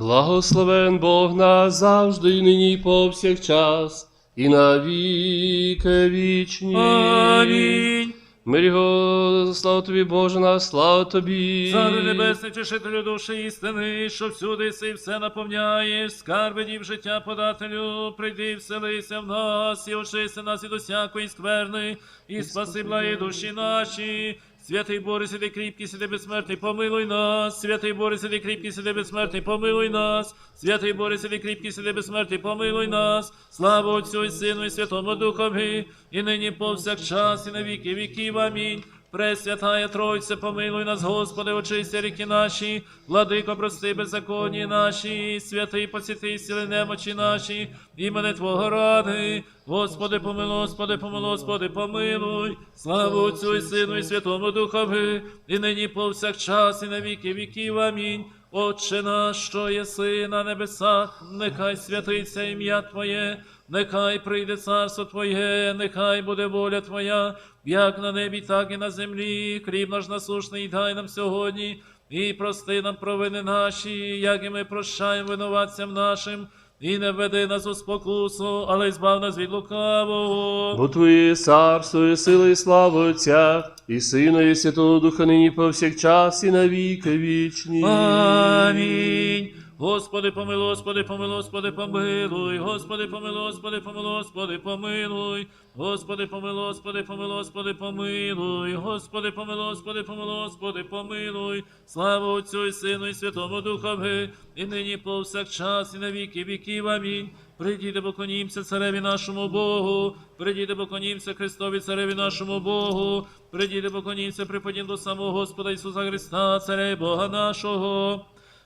Благословен Бог нас завжди, і нині, і повсякчас, і на віки вічні. Амінь. Мирі Господи, слава тобі, Боже наш, слава тобі. Царе небесний, тішителю душі істини, що всюди си все наповняєш, скарби дів життя подателю, прийди, вселися в нас, і очисти нас від усякої скверни, і спаси благі душі наші. Святий Боже, сиди кріпкий, сиди безсмертний, помилуй нас. Святий Боже, сиди кріпкий, сиди безсмертний, помилуй нас. Святий Боже, сиди кріпкий, сиди безсмертний, помилуй нас. Слава Отцю і Сину, і Святому Духові, і нині повсякчас, і на віки віків. Амінь. Пресвятая Тройце, помилуй нас, Господи, очисти ріки наші, владико, прости беззаконні наші, святий посіти, сіли немочі наші, імене Твого ради. Господи, помилуй, Господи, помилуй, Господи, помилуй. Слава Отцю і Сину, і Святому Духові, і нині повсякчас, і на віки віків. Амінь. Отче наш, що єси на небесах, нехай святиться ім'я Твоє, нехай прийде царство Твоє, нехай буде воля Твоя, як на небі, так і на землі. Хліб наш насушний дай нам сьогодні, і прости нам провини наші, як і ми прощаємо винуватцям нашим, і не веди нас у спокусу, але й збав нас від лукавого. Бо Твоє царство, і сила, і слава Отця, і Сина, і Святого Духа, нині повсякчас, і на віки вічні. Амінь. Господи, помилуй, Господи, помилуй, Господи, помилуй, Господи, помилуй, Господи, помилуй, Господи, помилуй, Господи, помилуй, Господи, помилуй, Господи, помилуй, Господи, помилуй, Господи, помилуй, Господи, помилуй, слава Отцю і Сину, і Святому Духові, і нині повсякчас, і на віки віків. Амінь. Прийдіте, поклонімся цареві нашому Богу, прийдіте, поклонімся Христові, цареві нашому Богу, прийдіте, поклонімся, припадім до самого Господа Ісуса Христа, царя Бога нашого.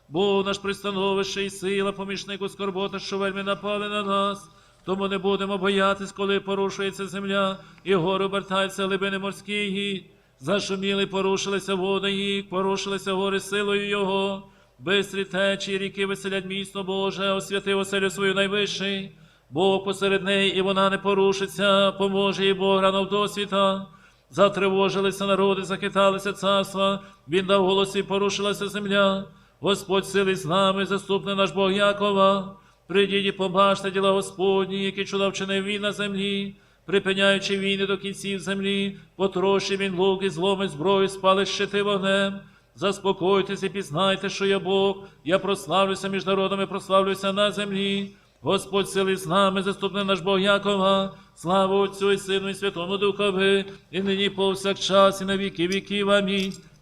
Бог наш пристановище і сила, помічник у скорбота, що вельми напали на нас. Тому не будемо боятись, коли порушується земля, і гори обертаються глибини морські. Зашуміли, порушилися води їх, порушилися гори силою Його. Бистрі течії ріки веселять місто Боже, освяти оселю свою найвищий. Бог посеред неї, і вона не порушиться, поможе їй Бог рано в досвіта. Затривожилися народи, захиталися царства, він дав голосі, порушилася земля. Господь сили з нами, заступне наш Бог Якова. Прийдіть і побачте діла Господні, які чуда вчинив він на землі, припиняючи війни до кінців землі, потрощив він лук і зломить зброю, спали щити вогнем. Заспокойтесь і пізнайте, що я Бог, я прославлюся між народами, прославлюся на землі. Господь сили з нами, заступне наш Бог Якова, слава Отцю і Сину, і Святому Духові, і нині повсякчас, і на віки віків. Амінь.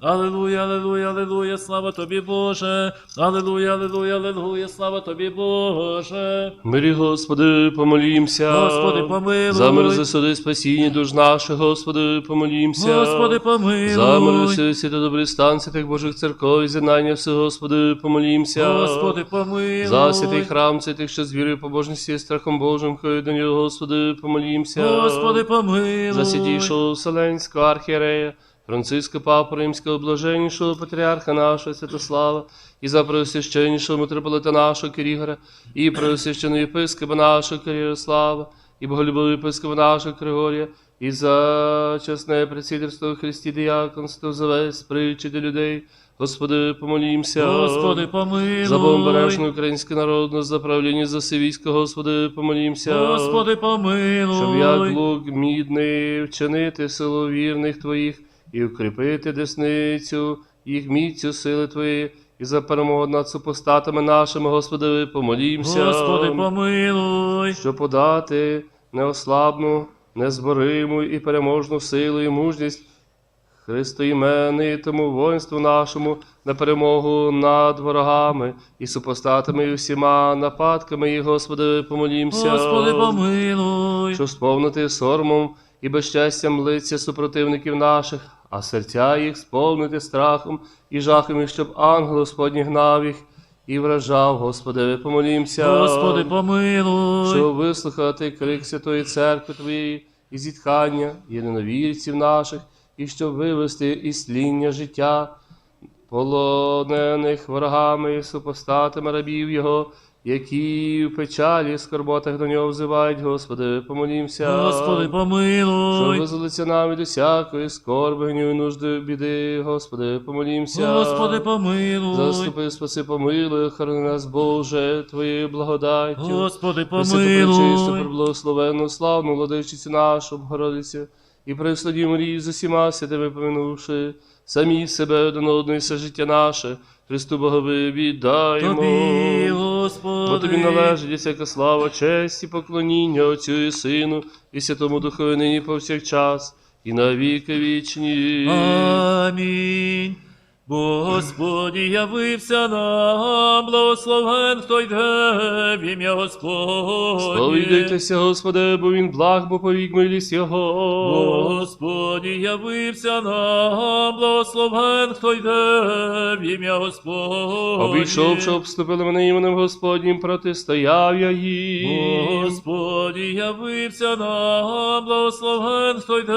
Аллилуйя, аллилуйя, аллилуйя, слава тобі, Боже. Аллилуйя, аллилуйя, аллилуйя, слава тобі, Боже. Мирі, Господи, помолімся. Господи, помилуй. За мир засуди спасіння душ наших, Господи, помолімся. Господи, помилуй. За мир святі та добрий стан святих Божих церков і з'єднання все, Господи, помолімся. Господи, помилуй. За святий храм, святих, що з вірою, побожності і страхом Божим, хай до нього, Господи, помолімся. Господи, помилуй. За святійшого Вселенського архієрея, Франциска Папу Римського, блаженнішого патріарха нашого Святослава, і за преосвященнішого митрополита нашого Кирігора, і преосвященого єпископа нашого Кирірослава, і боголюбового єпископа нашого Григорія, і за чесне предсідерство Христі діяконство, за весь притчити людей. Господи, помолімся. Господи, помилуй. За бомбережну українську народну, за правління за військо, Господи, помолімся. Господи, помилуй. Щоб як лук мідний вчинити силу вірних Твоїх і укріпити десницю, їх міцю сили Твої, і за перемогу над супостатами нашими, Господи, помолімся. Господи, помилуй. Щоб подати неослабну, незбориму і переможну силу і мужність Христоіменитому воїнству нашому на перемогу над ворогами і супостатами і всіма нападками, і, Господи, помолімся. Господи, помилуй. Щоб сповнити соромом і безчестям лиця супротивників наших, а серця їх сповнити страхом і жахом, і щоб ангел Господній гнав їх і вражав, Господи, помолімся. Господи, помилуй. Щоб вислухати крик Святої Церкви Твоєї і зітхання єдиновірців наших, і щоб вивести із тління життя полонених ворогами і супостатами рабів Його, які в печалі, скорботах до нього взивають, Господи, помолімся. Господи, Що помилуй. визволиться нам від усякої скорби, гніву, нужди, біди, Господи, помолімся. Господи, помилуй. Заступи, спаси, помилуй, охорони нас, Боже, Твоєю благодаттю. Господи, помилуй. преблагословенну, славну владичицю нашу, Богородицю, і присладі Марії з усіма святими поминувши, самі себе один одного і все життя наше, Христу Богові віддаємо. Тобі, Бо Господи. тобі належить всяка слава, честь і поклоніння Отцю і Сину, і Святому Духові нині повсякчас, і на віки вічні. Амінь. Бо Господь явився нам, благословен, хто йде в ім'я Господнє. Сповідайтеся, Господи, бо він благ, бо повік милість Бо Його. Господь явився нам, благословен, хто йде в ім'я Господнє. Обійшовши, обступили мене іменем Господнім, протистояв я їм. Господь явився нам, благословен, хто йде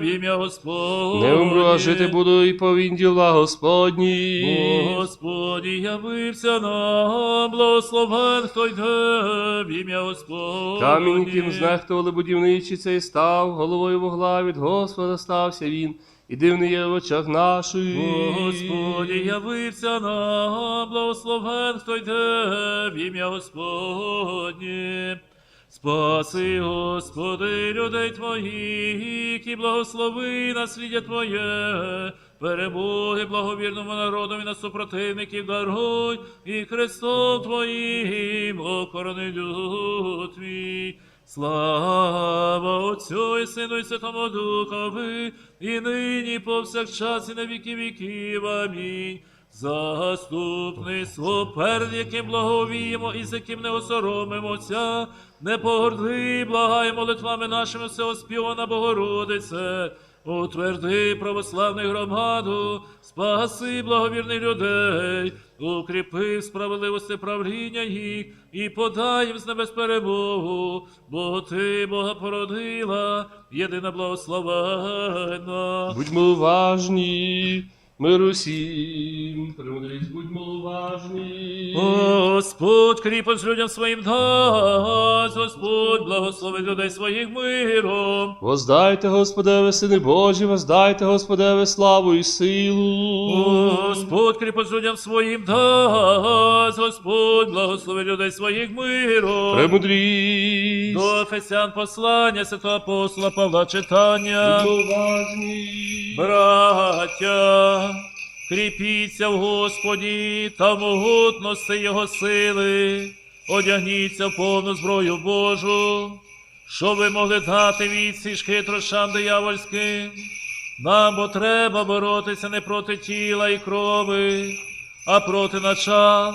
в ім'я Господнє. Не умру, а жити буду і повінь діла Господні. Господь явився нам, благословен, хто йде в ім'я Господнє. Камінь, яким знехтували будівничі, цей став, головою вугла від Господа стався він, і дивний є в очах наших. Господь явився нам, благословен, хто йде в ім'я Господнє. Спаси, Господи, людей Твоїх, і благослови насліддя Твоє, перемоги благовірному народові на супротивників даруй, і Христом Твоїм охорони люд Твій. Слава Отцю і Сину і Святому Духові, і нині повсякчас і на віки віків. Амінь. Заступництво, перед яким благовіємо і з яким не осоромимося, не погорди, благай молитвами нашими всеоспівана Богородице, утверди православну громаду, спаси благовірних людей, укріпи справедливості правління їх і подай їм з небес перемогу, бо ти Бога породила, єдина благословенна. Будьмо уважні, мир усім, премудрість, будьмо уважні. Господь кріпость людям своїм дасть, Господь благословить людей своїх миром. Воздайте, Господеве, сини Божі, воздайте, Господеве, славу і силу. Господь кріпость людям своїм дасть, Господь благословить людей своїх миром. Премудрість, До Ефесян послання святого апостола Павла читання. Браття, кріпіться в Господі та могутності Його сили, одягніться в повну зброю Божу, щоб ви могли дати відсіч хитрощам диявольським. Нам бо треба боротися не проти тіла і крови, а проти начал,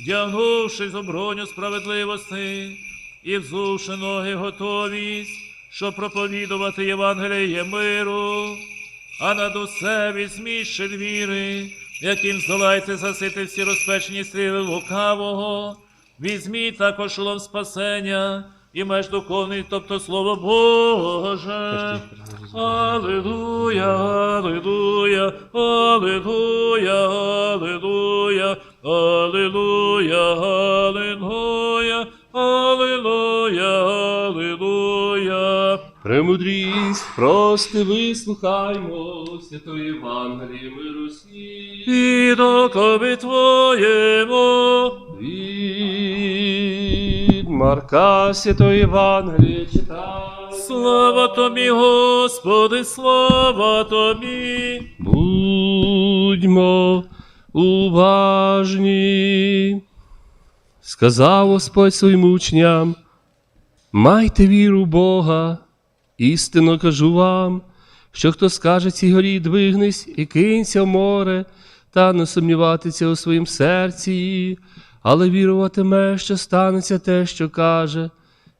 вдягнувшись у броню справедливості і взувши ноги готовість, щоб проповідувати Євангеліє миру а над усе візьміть щит віри, яким здолаєте засити всі розпечені стріли лукавого, візьміть також шолом спасення і меж духовний, тобто Слово Боже. Аллилуйя, аллилуйя, аллилуйя, аллилуйя, аллилуйя, аллилуйя, аллилуйя, аллилуйя. Премудрість, прости, вислухаймо, святої Євангелії миру всім. І докові Твоєму. Від Марка Святої Євангелії читай. Слава Тобі, Господи, слава Тобі. Будьмо уважні. Сказав Господь своїм учням, майте віру в Бога, істинно кажу вам, що хто скаже цій горі двигнись і кинься в море, та не сумніватися у своїм серці, але віруватиме, що станеться те, що каже,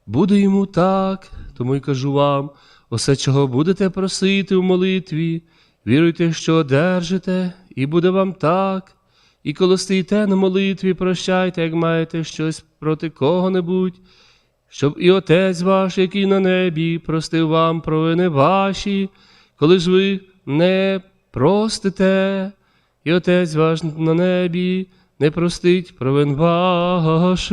буде йому так, тому й кажу вам, усе, чого будете просити в молитві, віруйте, що одержите, і буде вам так. І коли стоїте на молитві, прощайте, як маєте щось проти кого-небудь, щоб і Отець ваш, який на небі, простив вам провини ваші, коли ж ви не простите, і Отець ваш на небі не простить провин ваших.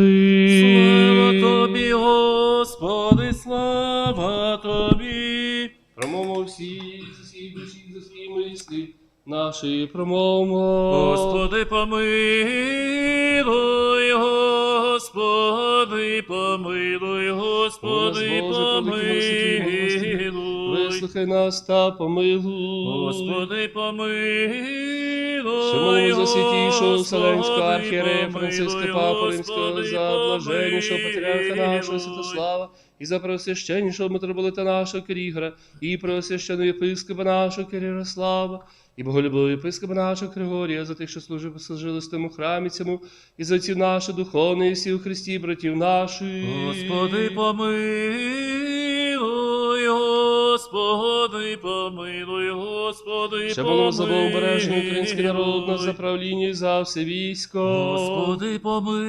Слава тобі, Господи, слава тобі. Промовмо всі, всі душі, за всі мислі, наші промовмо. Господи, помилуй, Господи, помилуй, Господи, помилуй. Вислухай нас та помилуй. Господи, помилуй. За святішого Господи, Вселенського архієрея Франциска Папу Римського, за блаженнішого патріарха нашого. Святослава, і за преосвященнішого митрополита нашого Кирігора, і преосвященого єпископа нашого Кирірослава, і боголюбивого єпископа нашого Григорія, за тих, що служив служили з тим у храмі цьому, і за отців наших духовних, і всі у Христі, братів наших. Господи, помилуй, Господи, помилуй, Господи, Ще було помилуй. український народ на заправління і за все військо. Господи, помилуй,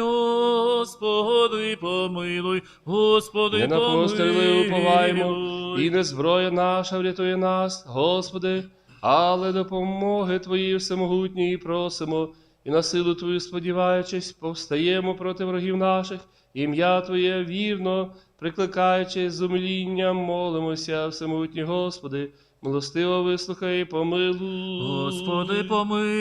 Господи, помилуй, Господи, Не на постріли уповаємо, і не зброя наша врятує нас, Господи, але допомоги Твої всемогутньої просимо, і на силу Твою сподіваючись, повстаємо проти ворогів наших, ім'я Твоє вірно, прикликаючи з умилінням, молимося, всемогутній Господи, милостиво вислухай і помилуй. Господи, помилуй,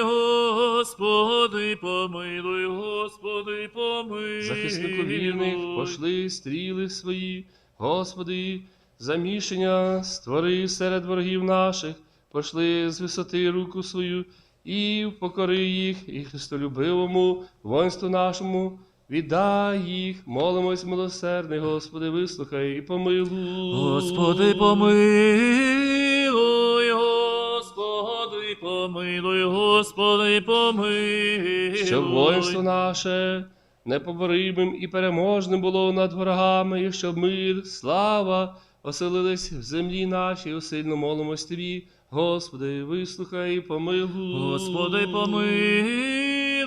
Господи, помилуй, Господи, помилуй. Захиснику вірних пошли стріли свої, Господи, замішання створи серед ворогів наших, пошли з висоти руку свою і покори їх, і Христолюбивому воїнству нашому. Віддай їх, молимось, милосердний, Господи, вислухай і помилуй. Господи, помилуй, Господи, помилуй, Господи, помилуй. щоб воїнство наше непоборимим і переможним було над ворогами, і щоб мир, слава оселились в землі нашій, усильно молимось Тобі, Господи, вислухай і помилуй. Господи, помилуй,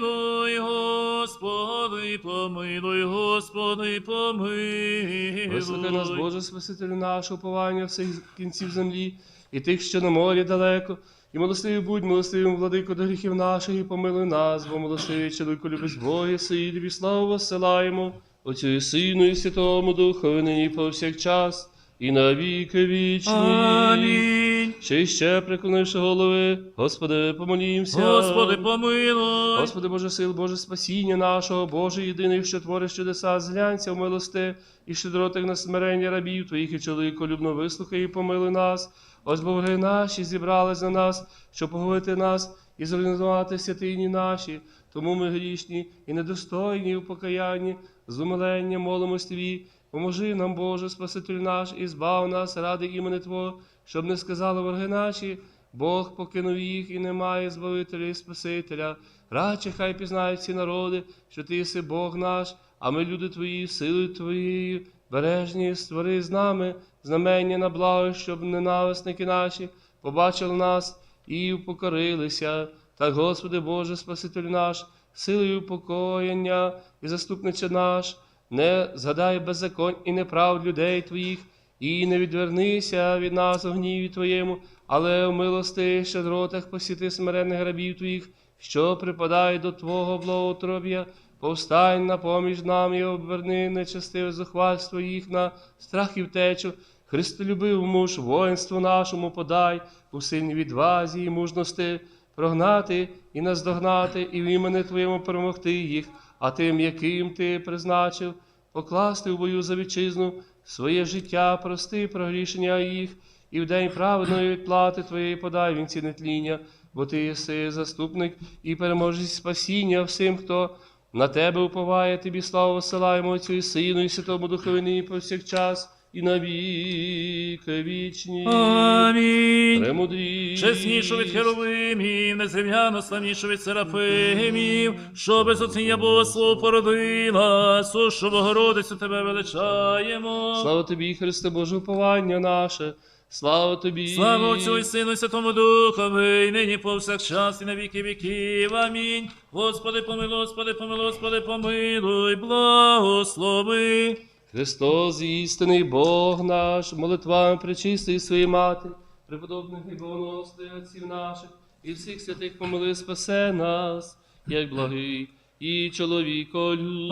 Господи, помилуй, Господи, помилуй. Вислухай нас, Боже, Спасителю наше уповання всіх кінців землі, і тих, що на морі далеко. І милостивий будь, милостивим владико до гріхів наших, і помилуй нас, бо милостивий чоловіку любить Бога, і славу воссилаємо, Отцю і Сину, і Святому Духові, нині повсякчас, і на віки вічні. Амінь. Ще й ще приклонивши голови, Господи, помолімся. Господи, помилуй. Господи Боже сил, Боже спасіння нашого, Боже єдиний, що твориш чудеса, зглянься в милости і щедротих на смирення рабів Твоїх і чоловіколюбно вислухай і помили нас. Ось бо враги наші зібрались на нас, щоб поговорити нас і зруйнувати святині наші. Тому ми грішні і недостойні у покаянні, з умиленням молимось Тобі. Поможи нам, Боже, Спаситель наш, і збав нас ради імени Твого, щоб не сказали вороги наші, Бог покинув їх і немає Збавителя і Спасителя. Радше хай пізнають всі народи, що ти єси Бог наш, а ми, люди твої, силою твоєю, бережні, створи з нами, знамення на благо, щоб ненависники наші побачили нас і упокорилися. Так, Господи Боже, Спаситель наш, силою покоєння і заступниче наш, не згадай беззаконь і неправд людей Твоїх, і не відвернися від нас у гніві Твоєму, але в милости щедротах посіти смиренних рабів Твоїх, що припадають до Твого благоутроб'я, повстань на поміж нам і оберни нечестиве зухвальство їх на страх і втечу. Христолюбивому ж воїнству нашому подай. У сильній відвазі і мужності прогнати і наздогнати, і в імені Твоєму перемогти їх, а тим, яким Ти призначив, покласти в бою за вітчизну своє життя, прости прогрішення їх, і в день праведної відплати Твоєї подай вінці нетління, бо Ти єси заступник і переможець спасіння всім, хто на Тебе уповає, Тобі славу посилаємо Отцю і Сину, і Святому Духові і повсякчас, і на віки вічні. Амінь. Премудрість. Чеснішу від херовимів, незрівняно славнішу від серафимів, що без оціння Богослов породила, сушу Богородицю тебе величаємо. Слава тобі, Христе Боже, уповання наше. Слава тобі. Слава Отцю і Сину і Святому Духові, і нині повсякчас і на віки віків. Амінь. Господи, помилуй, Господи, помилуй, Господи, помилуй, благослови. Христос, істинний Бог наш, молитвами причистої своєї мати, преподобних і богоносних отців наших, і всіх святих помили спасе нас, як благий і чоловіколюбець.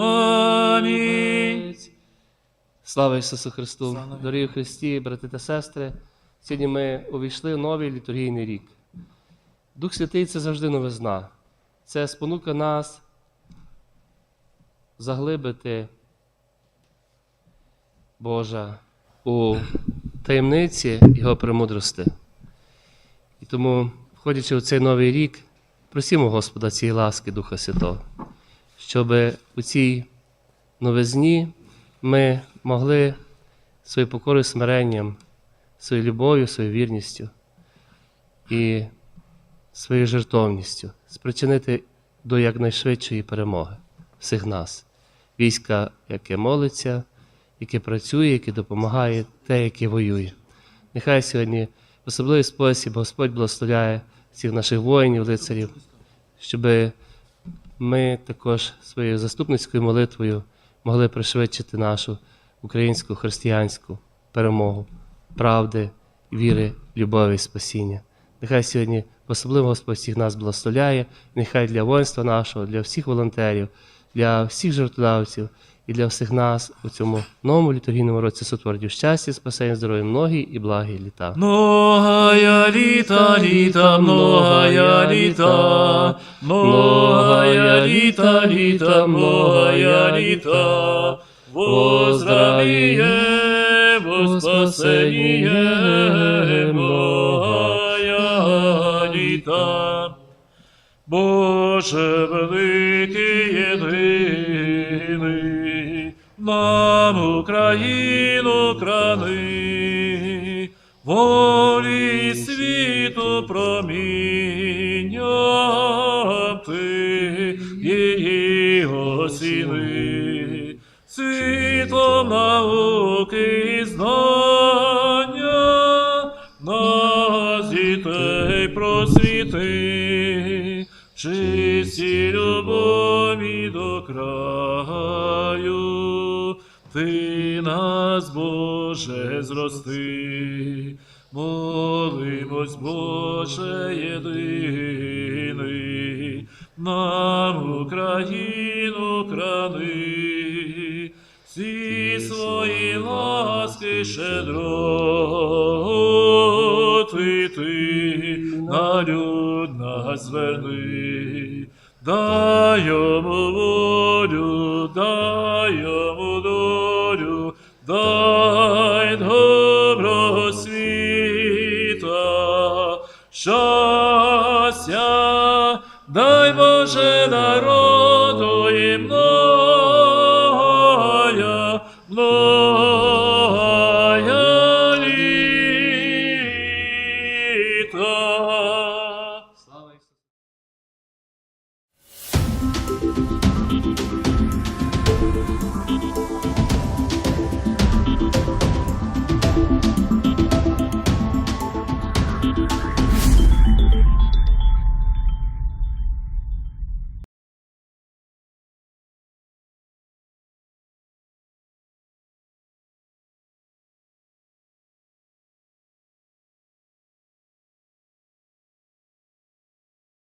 Амінь. Слава Ісусу Христу! Слава. Дорогі Христі, брати та сестри, сьогодні ми увійшли в новий літургійний рік. Дух Святий це завжди новизна. Це спонука нас заглибити Божа у таємниці Його премудрости. І тому, входячи у цей новий рік, просімо Господа цієї ласки Духа Святого, щоб у цій новизні ми могли своєю покорою смиренням, своєю любов'ю, своєю вірністю і своєю жертовністю спричинити до якнайшвидшої перемоги всіх нас, війська, яке молиться, яке працює, яке допомагає, те, яке воює. Нехай сьогодні в особливий спосіб Господь благословляє всіх наших воїнів, лицарів, щоб ми також своєю заступницькою молитвою могли пришвидшити нашу українську християнську перемогу, правди, віри, любові спасіння. Нехай сьогодні особливо Господь всіх нас благословляє, нехай для воїнства нашого, для всіх волонтерів, для всіх жертводавців і для всіх нас у цьому новому літургійному році сотвордів щастя, спасення, здоров'я, многі і благі літа. Многая літа, літа, многая літа, многая літа, літа, многая літа, воздравіє, во спасеніє, многая літа. Боже великий нам Україну крани, волі світу проміняти її осіни, світлом науки і знання, нас дітей просвіти, чисті любові до краю, ти нас, Боже, зрости, молимось, Боже єдиний, нам Україну крани, всі свої ласки щедроти ти на люд нас зверни. Дай йому